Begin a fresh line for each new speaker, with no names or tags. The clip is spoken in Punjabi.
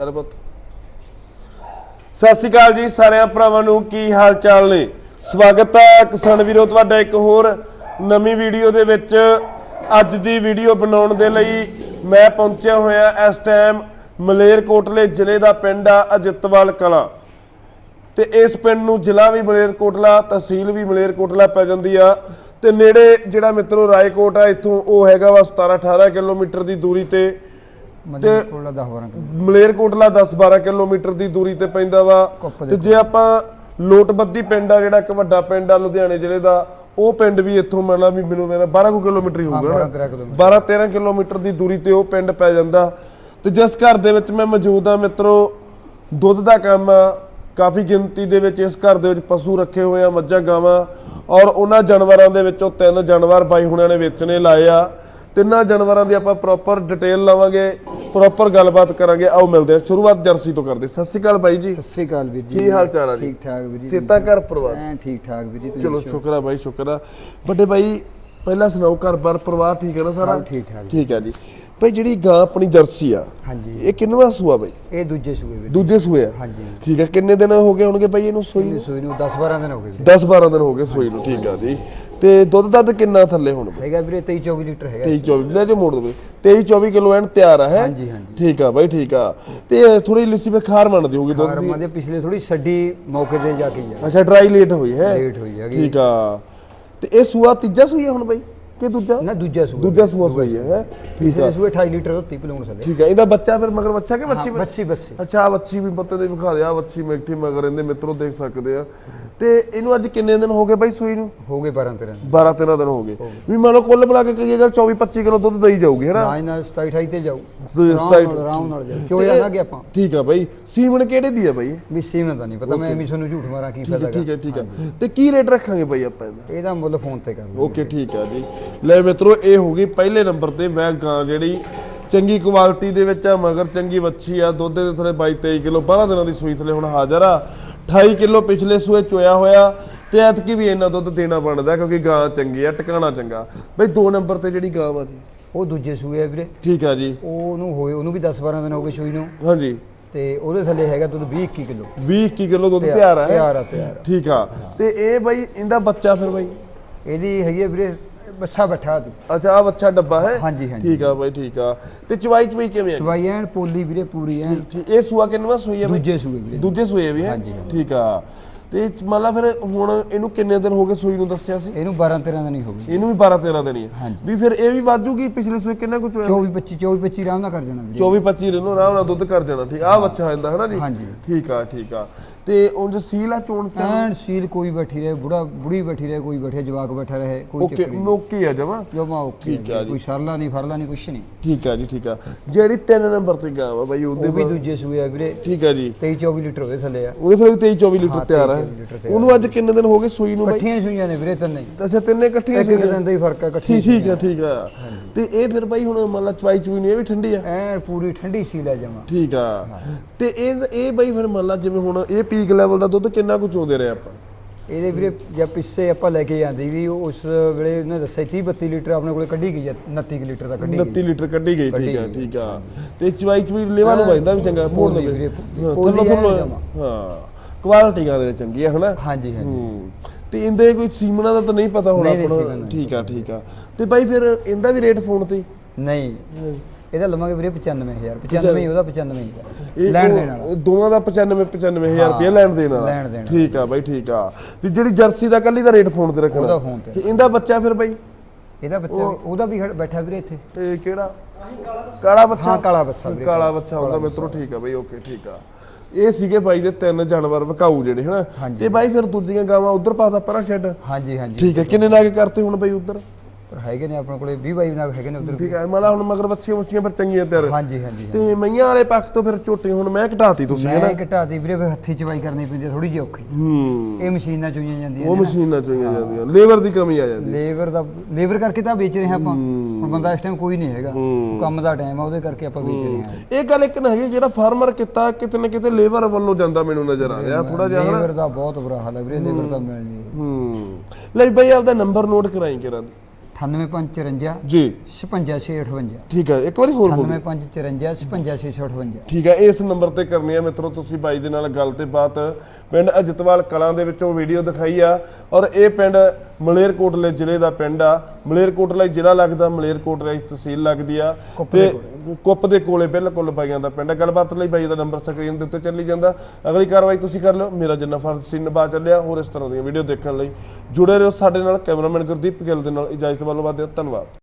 ਚੱਲ ਸਤਿ ਸ਼੍ਰੀ ਅਕਾਲ ਜੀ ਸਾਰਿਆਂ ਭਰਾਵਾਂ ਨੂੰ, ਕੀ ਹਾਲ ਚਾਲ ਨੇ? ਸਵਾਗਤ ਹੈ ਕਿਸਾਨ ਵੀਰੋ, ਤੁਹਾਡਾ ਇੱਕ ਹੋਰ ਨਵੀਂ ਵੀਡੀਓ ਦੇ ਵਿੱਚ। ਅੱਜ ਦੀ ਵੀਡੀਓ ਬਣਾਉਣ ਦੇ ਲਈ ਮੈਂ ਪਹੁੰਚਿਆ ਹੋਇਆ ਇਸ ਟਾਈਮ ਮਲੇਰਕੋਟਲੇ ਜ਼ਿਲ੍ਹੇ ਦਾ ਪਿੰਡ ਆ ਅਜਿੱਤਵਾਲ ਕਲਾ। ਤੇ ਇਸ ਪਿੰਡ ਨੂੰ ਜ਼ਿਲ੍ਹਾ ਵੀ ਮਲੇਰਕੋਟਲਾ, ਤਹਿਸੀਲ ਵੀ ਮਲੇਰਕੋਟਲਾ ਪੈ ਜਾਂਦੀ ਆ। ਤੇ ਨੇੜੇ ਜਿਹੜਾ ਮਿੱਤਰੋ ਰਾਏਕੋਟ ਆ, ਇੱਥੋਂ ਉਹ ਹੈਗਾ ਵਾ 17 18 ਕਿਲੋਮੀਟਰ ਦੀ ਦੂਰੀ ਤੇ।
ਮੱਝਾਂ ਕੋਲ 10 12 ਕਿਲੋ।
ਮਲੇਰਕੋਟਲਾ 10-12 ਕਿਲੋਮੀਟਰ ਦੀ ਦੂਰੀ ਤੇ ਪੈਂਦਾ ਵਾ। ਤੇ ਜੇ ਆਪਾਂ ਲੋਟਬੱਦੀ ਪਿੰਡ ਆ ਜਿਹੜਾ ਇੱਕ ਵੱਡਾ ਪਿੰਡ ਆ ਲੁਧਿਆਣੇ ਜ਼ਿਲ੍ਹੇ ਦਾ ਉਹ ਪਿੰਡ ਵੀ ਇੱਥੋਂ ਮੰਨ ਲਾ ਵੀ ਮੈਨੂੰ ਮੇਰਾ 12 ਕੁ ਕਿਲੋਮੀਟਰ ਹੀ ਹੋਊਗਾ
ਹਾਂ,
ਨਾ
12 ਕਿਲੋਮੀਟਰ।
12-13 ਕਿਲੋਮੀਟਰ ਦੀ ਦੂਰੀ ਤੇ ਉਹ ਪਿੰਡ ਪੈ ਜਾਂਦਾ। ਤੇ ਜਿਸ ਘਰ ਦੇ ਵਿੱਚ ਮੈਂ ਮੌਜੂਦ ਆ ਮਿੱਤਰੋ ਦੁੱਧ ਦਾ ਕੰਮ ਆ। ਕਾਫੀ ਗਿਣਤੀ ਦੇ ਵਿੱਚ ਇਸ ਘਰ ਦੇ ਵਿੱਚ ਪਸ਼ੂ ਰੱਖੇ ਹੋਏ ਆ ਮੱਝਾਂ ਗਾਵਾਂ। ਔਰ ਉਹਨਾਂ ਜਾਨਵਰਾਂ ਦੇ ਵਿੱਚੋਂ ਤਿੰਨ ਜਾਨਵਰ ਬਾਈ ਹੁਣਿਆਂ ਨੇ ਵੇਚਣੇ ਲਾਏ ਆ। ਤਿੰਨਾਂ ਜਾਨਵਰਾਂ ਦੀ ਆਪਾਂ ਪ੍ਰੋਪਰ ਡਿਟੇਲ ਲਵਾਂਗੇ ਪ੍ਰੋਪਰ ਗੱਲਬਾਤ ਕਰਾਂਗੇ। ਆਓ ਮਿਲਦੇ ਹਾਂ। ਸ਼ੁਰੂਆਤ ਜਰਸੀ ਤੋਂ ਕਰਦੇ। ਸਤਿ ਸ਼੍ਰੀ ਅਕਾਲ ਬਾਈ ਜੀ।
ਸਤਿ ਸ਼੍ਰੀ ਅਕਾਲ ਵੀਰ ਜੀ।
ਕੀ ਹਾਲ ਚਾਲ ਆ ਜੀ?
ਠੀਕ ਠਾਕ ਵੀਰ ਜੀ
ਸੇਤਾ ਘਰ ਪਰਿਵਾਰ।
ਐਂ ਠੀਕ ਠਾਕ ਵੀਰ ਜੀ
ਚਲੋ? ਸ਼ੁਕਰ ਆ ਬਾਈ ਸ਼ੁਕਰ ਆ। ਵੱਡੇ ਬਾਈ ਪਹਿਲਾਂ ਸੁਣਾਓ ਘਰ-ਬਾਰ ਪਰਿਵਾਰ ਠੀਕ ਹੈ ਨਾ ਸਾਰਾ?
ਠੀਕ ਠਾਕ।
ਠੀਕ ਹੈ ਜੀ। ਬਾਈ ਜਿਹੜੀ ਗਾਂ ਆਪਣੀ ਜਰਸੀ ਆ
ਹਾਂਜੀ।
ਇਹ ਕਿੰਨਵਾ ਸੂਆ ਬਾਈ?
ਇਹ ਦੂਜੇ ਸੂਏ ਜੀ।
ਦੂਜੇ ਸੂਏ ਆ?
ਹਾਂਜੀ।
ਠੀਕ ਹੈ ਕਿੰਨੇ ਦਿਨ ਹੋ ਗਏ ਹੋਣਗੇ ਬਾਈ ਇਹਨੂੰ ਸੂਈ ਨੂੰ?
ਸੂਈ ਨੂੰ 10 12 ਦਿਨ ਹੋ ਗਏ ਜੀ
10 12 ਦਿਨ ਹੋ ਗਏ ਸੂਈ ਨੂੰ ਠੀਕ ਆ ਜੀ। ਤੇ ਦੁੱਧ ਦੱਧ ਕਿੰਨਾ ਥੱਲੇ ਹੁਣ
ਹੈਗਾ ਵੀਰੇ 23 24 ਲੀਟਰ ਹੈਗਾ।
23 24 ਲੈ ਜੋ ਮੋੜ ਦੇਵੇ 23 24 ਕਿਲੋ ਐਨ ਤਿਆਰ ਆ ਹੈ?
ਹਾਂਜੀ, ਹਾਂਜੀ।
ਠੀਕ ਆ ਬਾਈ ਠੀਕ ਆ। ਤੇ ਥੋੜੀ ਲਿੱਸੀ ਵਿੱਚ ਖਾਰ ਮੰਨਦੀ ਹੋਊਗੀ ਦੁੱਧ ਦੀ।
ਦੇ ਪਿਛਲੇ ਥੋੜੀ ਛੱਡੀ ਮੌਕੇ ਤੇ ਜਾ ਕੇ
ਅੱਛਾ ਡਰਾਈ ਲੇਟ ਹੋਈ ਹੈ।
ਲੇਟ ਹੋਈ ਹੈਗੀ।
ਠੀਕ ਆ। ਤੇ ਇਹ ਸੂਆ ਤੀਜਾ ਸੂਈ ਹੈ ਹੁਣ ਬਾਈ? ਕਿ ਦੂਜਾ?
ਨਾ ਦੂਜਾ ਸੂਆ।
ਦੂਜਾ ਸੂਆ ਸੂਈ ਹੈ ਹੈਂ? ਠੀਕ
ਪਿਛਲੇ
ਆ
ਸੂਏ 28 ਲੀਟਰ ਉੱਤੀ ਪਲਾਉਣ ਸਕਦੇ
ਠੀਕ ਆ ਇਹਦਾ ਬੱਚਾ ਫਿਰ ਮਗਰ ਬੱਚਾ ਕਿ ਬੱਚੀ
ਹਾਂ, ਬੱਸੀ ਬੱਸੀ
ਅੱਛਾ ਆਹ ਬੱਚੀ ਵੀ ਪੱਤੇ ਦੇ ਵਿਖਾ ਦਿਆ ਬੱਚੀ ਮੈਕਟੀ ਮਗਰ ਇਹਦੇ ਮਿੱਤਰੋ ਦੇਖ ਸਕਦੇ ਆ। ਤੇ ਇਹਨੂੰ ਅੱਜ ਕਿੰਨੇ ਦਿਨ ਹੋ ਗਏ ਬਾਈ ਸੂਈ ਨੂੰ?
ਹੋ ਗਏ 12 13
12 13 ਦਿਨ ਹੋ ਗਏ। ਵੀ ਮੰਨ ਲਓ ਕੁੱਲ ਮਿਲਾ ਕੇ ਕਹੀਏਗਾ 24 25 ਕਿਲੋ ਦੁੱਧ ਦਈ ਜਾਊਗੀ ਹੈਨਾ
ਨਾ? ਇਹਨਾਂ 27 28 ਤੇ ਜਾਊ।
ਤੇ
ਆਰਾਮ
27
ਨਾਲ ਆਰਾਮ ਨਾਲ ਜਾਊ। ਚੋਇਆ ਨਾ ਗਿਆ ਆਪਾਂ?
ਠੀਕ ਆ ਬਾਈ। ਸੀਮਨ ਕਿਹੜੇ ਦੀ ਆ ਬਾਈ? ਇਹ?
ਵੀ ਸੀਮਨ ਦਾ ਨਹੀਂ ਪਤਾ ਮੈਂ ਐਵੇਂ ਤੁਹਾਨੂੰ ਝੂਠ ਮਾਰਾਂ ਕੀ
ਠੀਕ ਹੈ ਠੀਕ ਹੈ ਠੀਕ ਹੈ। ਤੇ ਕੀ ਰੇਟ ਰੱਖਾਂਗੇ ਬਾਈ ਆਪਾਂ ਇਹਦਾ?
ਇਹਦਾ ਮੁੱਲ ਫੋਨ ਤੇ ਕਰ ਲਓ।
ਓਕੇ ਠੀਕ ਆ ਜੀ। ਲੈ ਮਿੱਤਰੋ ਇਹ ਹੋ ਗਈ ਪਹਿਲੇ ਨੰਬਰ ਤੇ ਵੈ ਗਾਂ ਜਿਹੜੀ ਚੰਗੀ ਕੁਆਲਿਟੀ ਦੇ ਵਿੱਚ ਆ ਮਗਰ ਚੰਗੀ ਵੱਛੀ ਆ ਦੁੱਧ ਦੇ ਥਲੇ 22 23 ਕਿਲੋ 12 ਦਿਨਾਂ ਦੀ ਸੂਈ ਥਲੇ ਹੁਣ ਹਾਜ਼ਰ ਆ। 28 ਕਿਲੋ ਪਿਛਲੇ ਸੂਏ ਚੋਇਆ ਹੋਇਆ ਤੇ ਐਤਕੀ ਵੀ ਇੰਨਾ ਦੁੱਧ ਦੇਣਾ ਬਣਦਾ ਕਿਉਂਕਿ ਗਾਂ ਚੰਗੀ ਆ ਟਿਕਾਣਾ ਚੰਗਾ। ਬਈ ਦੋ ਨੰਬਰ ਤੇ ਜਿਹੜੀ ਗਾਂ ਵਾ ਜੀ।
ਉਹ ਦੂਜੇ ਸੂਏ ਆ ਵੀਰੇ।
ਠੀਕ ਆ ਜੀ।
ਉਹਨੂੰ ਹੋਏ ਉਹਨੂੰ ਵੀ 10 12 ਦਿਨ ਹੋ ਗਏ ਸੂਈ ਨੂੰ।
ਹਾਂਜੀ।
ਤੇ ਉਹਦੇ ਥੱਲੇ ਹੈਗਾ ਦੁੱਧ 20 21 ਕਿਲੋ।
20 21 ਕਿਲੋ ਦੁੱਧ ਤਿਆਰ ਆ?
ਤਿਆਰ ਆ ਤਿਆਰ ਆ।
ਠੀਕ ਆ। ਤੇ ਇਹ ਬਈ ਇਹਦਾ ਬੱਚਾ ਫਿਰ ਬਈ?
ਇਹਦੀ ਹੈਗੀ ਆ ਵੀਰੇ ਬੱਸਾ ਬੈਠਾ ਤੂੰ
ਅੱਛਾ ਆ ਬੱਚਾ ਡੱਬਾ ਹੈ?
ਹਾਂਜੀ, ਹਾਂਜੀ।
ਠੀਕ ਆ ਬਈ ਠੀਕ ਆ। ਤੇ ਚਵਾਈ ਚਵਾਈ ਕਿਵੇਂ ਆ?
ਸਵਾਈ ਐਨ ਪੋਲੀ ਵੀਰੇ ਪੂਰੀ ਐਨ।
ਠੀਕ। ਇਹ ਸੂਆ ਕਿੰਨਵਾ ਸੂਈ ਆ ਬਈ?
ਦੂਜੇ ਸੂਏ ਵੀਰੇ।
ਦੂਜੇ ਸੂਏ ਵੀ ਹੈ?
ਹਾਂਜੀ, ਹਾਂਜੀ।
ਠੀਕ ਆ। ਤੇ ਮੰਨ ਲਾ ਫਿਰ ਹੁਣ ਇਹਨੂੰ ਕਿੰਨੇ ਦਿਨ ਹੋ ਗਏ ਸੂਈ ਨੂੰ ਦੱਸਿਆ ਸੀ?
ਇਹਨੂੰ 12 13 ਦਿਨ ਹੀ ਹੋ ਗਏ।
ਇਹਨੂੰ ਵੀ 12 13 ਦਿਨ ਹੀ ਹੈ। ਵੀ ਫਿਰ ਇਹ ਵੀ ਵਾਜੂਗੀ ਪਿਛਲੇ ਸੂਏ ਕਿੰਨਾ ਕੁ ਚੋਇਆ?
24 25 24 25 ਆਰਾਮ ਨਾਲ ਕਰ ਜਾਣਾ ਵੀਰੇ।
24 25 ਦਿਨ ਨੂੰ ਆਰਾਮ ਨਾਲ ਦੁੱਧ ਕਰ ਜਾਣਾ ਠੀਕ? ਆ ਬੱਚਾ ਹੋ ਜਾਂਦਾ ਹੈ ਨਾ ਜੀ?
ਹਾਂਜੀ।
ਠੀਕ ਆ ਠੀਕ ਆ। ਤੇ ਉਂਝ ਸੀਲ ਆ ਚੋਣ ਚ?
ਐਨ ਸੀਲ ਕੋਈ ਬੈਠੀ ਰਹੇ ਬੁੜਾ ਬੁੜੀ ਬੈਠੀ ਰਹੇ ਕੋਈ ਬੈਠੇ ਜਵਾਕ ਬੈਠਾ ਰਹੇ ਕੋਈ
ਓਕੇ
ਚੱਕਰ ਨਹੀਂ।
ਨੋਕੀ ਆ ਜਮਾ?
ਜੋ ਮਾ ਓਕੇ
ਠੀਕ ਆ ਜੀ।
ਕੋਈ ਸਰਲਾ ਨਹੀਂ ਫਰਲਾ ਨਹੀਂ ਕੁਛ ਨਹੀਂ।
ਠੀਕ ਆ ਜੀ ਠੀਕ ਆ। ਜਿਹੜੀ 3 ਨੰਬਰ ਤੇ ਗਾਂ ਬਾਈ ਉਹਦੇ
ਉਹ ਵੀ ਦੂਜੇ ਸੂਏ ਆ ਵੀਰੇ।
ਠੀਕ ਆ ਜੀ।
23 24 ਲੀਟਰ ਉਹਦੇ ਥੱਲੇ ਆ।
ਉਹਦੇ ਫਿਰ ਵੀ 23 24 ਲੀਟਰ ਤਿਆਰ
23 ਲੀਟਰ
ਹੈ
ਤਿਆਰ
ਉਹਨੂੰ ਅੱਜ ਕਿੰਨੇ ਦਿਨ ਹੋ ਗਏ ਸੂਈ ਨੂੰ ਬਾਈ?
ਇਕੱਠੀਆਂ ਸੂਈਆਂ ਨੇ ਵੀਰੇ ਤਿੰਨੇ
ਅੱਛਾ ਤਿੰਨੇ ਇਕੱਠੀਆਂ
ਇੱਕ ਇੱਕ
ਸੀਗੀਆਂ?
ਦਿਨ ਦਾ ਹੀ ਫ਼ਰਕ ਆ ਇਕੱਠੀ
ਠੀਕ ਠੀਕ ਆ ਠੀਕ ਆ। ਤੇ ਇਹ ਫਿਰ ਬਾਈ ਹੁਣ ਮੰਨ ਲਾ ਚਵਾਈ ਚੂਈ ਨਹੀਂ ਇਹ ਵੀ ਠੰਡੀ ਆ?
ਐ ਪੂਰੀ ਠੰਡੀ ਸੀਲ ਆ ਜਮਾ
ਠੀਕ ਆ। ਤੇ ਇਹ ਇਹ ਬਾਈ ਫਿਰ ਮੰਨ ਲਾ ਜਿਵੇਂ ਹੁਣ ਇਹ ਪੀਕ ਲੈਵਲ ਦਾ ਦੁੱਧ ਕਿੰਨਾ ਕੁ ਚੋਂਦੇ ਰਹੇ ਆਪਾਂ?
ਇਹਦੇ ਵੀਰੇ ਜਦ ਪਿੱਛੇ ਆਪਾਂ ਲੈ ਕੇ ਜਾਂਦੀ ਵੀ ਉਸ ਵੇਲੇ ਉਹਨੇ ਦੱਸਿਆ 30 32 ਲੀਟਰ ਆਪਣੇ ਕੋਲੇ ਕੱਢੀ ਗਈ ਆ 29 ਕੁ ਲੀਟਰ ਦਾ ਕੱਢੀ
29
ਗਈ
ਲੀਟਰ ਕੱਢੀ ਗਈ ਠੀਕ ਆ। ਠੀਕ ਆ। ਤੇ ਚਵਾਈ ਚੂਈ ਲੈਵਾ ਨੂੰ ਵੱਜਦਾ ਵੀ ਚੰਗਾ ਮੋੜ
ਵੀਰੇ,
ਹਾਂ, ਥੱਲੋਂ ਥੱਲੋਂ-। ਹਾਂ। ਕੁਆਲਿਟੀ ਗਾ ਦੇ ਚੰਗੀ ਆ ਹਨਾ?
ਹਾਂਜੀ ਹਾਂਜੀ।
ਹੂੰ। ਤੇ ਇਹਦੇ ਕੋਈ ਸੀਮਨਾ ਦਾ ਤਾਂ ਨਹੀਂ ਪਤਾ ਹੋਣਾ
ਨਹੀਂ, ਸੀਮਨ
ਠੀਕ ਆ ਠੀਕ ਆ। ਤੇ ਬਾਈ ਫਿਰ ਇਹਦਾ ਵੀ ਰੇਟ ਫੋਨ ਤੇ
ਨਹੀਂ। ਇਹਦਾ ਲਵਾਂਗੇ ਵੀਰੇ 95000 95 ਹੀ ਉਹਦਾ 95 ਹੀ ਦਾ।
ਇਹ
ਲੈਣ ਦੇਣ ਵਾਲਾ।
ਦੋਵਾਂ ਦਾ 95 95000
ਹਾਂ,
ਰੁਪਏ ਲੈਣ ਦੇਣ ਵਾਲਾ।
ਲੈਣ ਦੇਣ
ਠੀਕ ਆ ਬਾਈ ਠੀਕ ਆ। ਵੀ ਜਿਹੜੀ ਜਰਸੀ ਦਾ ਕੱਲੀ ਦਾ ਰੇਟ ਫੋਨ ਤੇ ਰੱਖਣਾ।
ਉਹਦਾ ਫੋਨ ਤੇ।
ਤੇ ਇਹਦਾ ਬੱਚਾ ਫਿਰ ਬਾਈ?
ਇਹਦਾ ਬੱਚਾ ਵੀ- ਉਹਦਾ ਵੀ ਖੜ- ਬੈਠਾ ਵੀਰੇ ਇੱਥੇ।
ਇਹ ਕਿਹੜਾ? ਕਾਲਾ ਬੱਚਾ?
ਹਾਂ, ਕਾਲਾ ਬੱਚਾ ਵੀਰੇ।
ਕਾਲਾ ਬੱਚਾ ਹੁੰਦਾ ਮਿੱਤਰੋ ਠੀਕ ਆ ਬਾਈ ਓਕੇ ਠੀਕ ਆ। ਇਹ ਸੀਗੇ ਬਾਈ ਦੇ ਤਿੰਨ ਜਾਨਵਰ ਵਿਕਾਊ ਜਿਹੜੇ ਹਨਾ। ਤੇ ਬਾਈ ਫਿਰ ਦੂਜੀਆਂ ਗਾਵਾਂ ਉਧਰ ਪਾਤਾ ਪਰਾ ਸ਼ੈੱਡ
ਹਾਂਜੀ ਹਾਂਜੀ।
ਠੀਕ ਹੈ ਕਿੰਨੇ ਨਾਗ ਕਰਤੇ ਹੁਣ ਬਾਈ ਉਧਰ?
ਪਰ ਹੈਗੇ ਨੇ ਆਪਣੇ ਕੋਲੇ 20 22 ਨਾਗ ਹੈਗੇ ਨੇ ਉਧਰ
ਠੀਕ ਹੈ ਮਾਲਾ ਹੁਣ ਮਗਰ ਬੱਚੀਆਂ ਬੱਚੀਆਂ ਫਿਰ ਚੰਗੀਆਂ ਤਿਆਰ।
ਹਾਂਜੀ ਹਾਂਜੀ
ਤੇ ਮਈਆਂ ਵਾਲੇ ਪੱਖ ਤੋਂ ਫਿਰ ਝੋਟੇ ਹੁਣ ਮੈਂ ਘਟਾਤੀ ਤੁਸੀਂ
ਮੈਂ
ਹਨਾ
ਘਟਾਤੀ ਵੀਰੇ ਫਿਰ ਹੱਥੀ ਚਵਾਈ ਕਰਨੀ ਪੈਂਦੀ ਥੋੜੀ ਜਿਹੀ ਔਖੀ।
ਹੂੰ।
ਇਹ ਮਸ਼ੀਨਾਂ ਚੋਈਆਂ ਜਾਂਦੀਆਂ
ਉਹ
ਨੇ
ਮਸ਼ੀਨਾਂ ਚੋਈਆਂ ਜਾਂਦੀਆਂ ਲੇਬਰ ਦੀ ਕਮੀ ਆ ਜਾਂਦੀ।
ਲੇਬਰ ਦਾ ਲੇਬਰ ਕਰਕੇ ਤਾਂ ਵੇਚ ਰਹੇ ਆਪਾਂ। ਹੁਣ ਬੰਦਾ ਇਸ ਟਾਈਮ ਕੋਈ ਨਹੀਂ ਹੈਗਾ। ਕੰਮ ਦਾ ਟਾਈਮ ਆ ਉਹਦੇ ਕਰਕੇ ਆਪਾਂ ਵੇਚ ਰਹੇ ਹਾਂ।
ਇਹ ਗੱਲ ਇੱਕ ਨਾ ਹੈਗੀ ਜਿਹੜਾ ਫਾਰਮਰ ਕੀਤਾ ਕਿਤੇ ਨਾ ਕਿਤੇ ਲੇਬਰ ਵੱਲੋਂ ਜਾਂਦਾ ਮੈਨੂੰ ਨਜ਼ਰ ਆ ਰਿਹਾ ਥੋੜਾ ਜਿਹਾ
ਲੇਬਰ ਦਾ ਬਹੁਤ ਬੁਰਾ ਹਾਲ ਹੈ ਵੀਰੇ ਲੇਬਰ ਤਾਂ ਮਿਲਣੀ
ਹੂੰ। ਲੈ ਬਈ ਆਪਦਾ ਨੰਬਰ ਨੋਟ ਕਰਾਈ ਕਰਾਂ
98554
ਜੀ।
56658
ਠੀਕ ਹੈ ਇੱਕ ਵਾਰੀ ਹੋਰ ਬੋਲ ਦਿਓ।
98554 56658
ਠੀਕ ਹੈ ਇਸ ਨੰਬਰ ਤੇ ਕਰਨੀ ਹੈ ਮਿੱਤਰੋ ਤੁਸੀਂ ਬਾਈ ਦੇ ਨਾਲ ਗੱਲ ਤੇ ਬਾਤ। ਪਿੰਡ ਅਜਤਵਾਲ ਕਲਾਂ ਦੇ ਵਿੱਚੋਂ ਵੀਡੀਓ ਦਿਖਾਈ ਆ ਔਰ ਇਹ ਪਿੰਡ ਮਲੇਰਕੋਟਲੇ ਜ਼ਿਲ੍ਹੇ ਦਾ ਪਿੰਡ ਆ। ਮਲੇਰਕੋਟਲਾ ਹੀ ਜ਼ਿਲ੍ਹਾ ਲੱਗਦਾ ਮਲੇਰਕੋਟਲਾ ਤਹਿਸੀਲ ਲੱਗਦੀ ਆ। ਤੇ ਕੁੱਪ ਦੇ ਕੋਲੇ ਬਿਲਕੁਲ ਬਾਈਆਂ ਦਾ ਪਿੰਡ ਆ। ਗੱਲਬਾਤ ਲਈ ਬਾਈ ਦਾ ਨੰਬਰ ਸਕਰੀਨ ਦੇ ਉੱਤੇ ਚੱਲੀ ਜਾਂਦਾ। ਅਗਲੀ ਕਾਰਵਾਈ ਤੁਸੀਂ ਕਰ ਲਿਓ। ਮੇਰਾ ਜਿੰਨਾ ਫਰਜ਼ ਸੀ ਨਿਭਾ ਚੱਲਿਆ। ਹੋਰ ਇਸ ਤਰ੍ਹਾਂ ਦੀਆਂ ਵੀਡੀਓ ਦੇਖਣ ਲਈ ਜੁੜੇ ਰਹੋ ਸਾਡੇ ਨਾਲ। ਕੈਮਰਾਮੈਨ ਗੁਰਦੀਪ ਗਿੱਲ ਦੇ ਨਾਲ ਇਜਾਜ਼ਤ ਵੱਲੋਂ ਵਾਦੇ ਧੰਨਵਾਦ।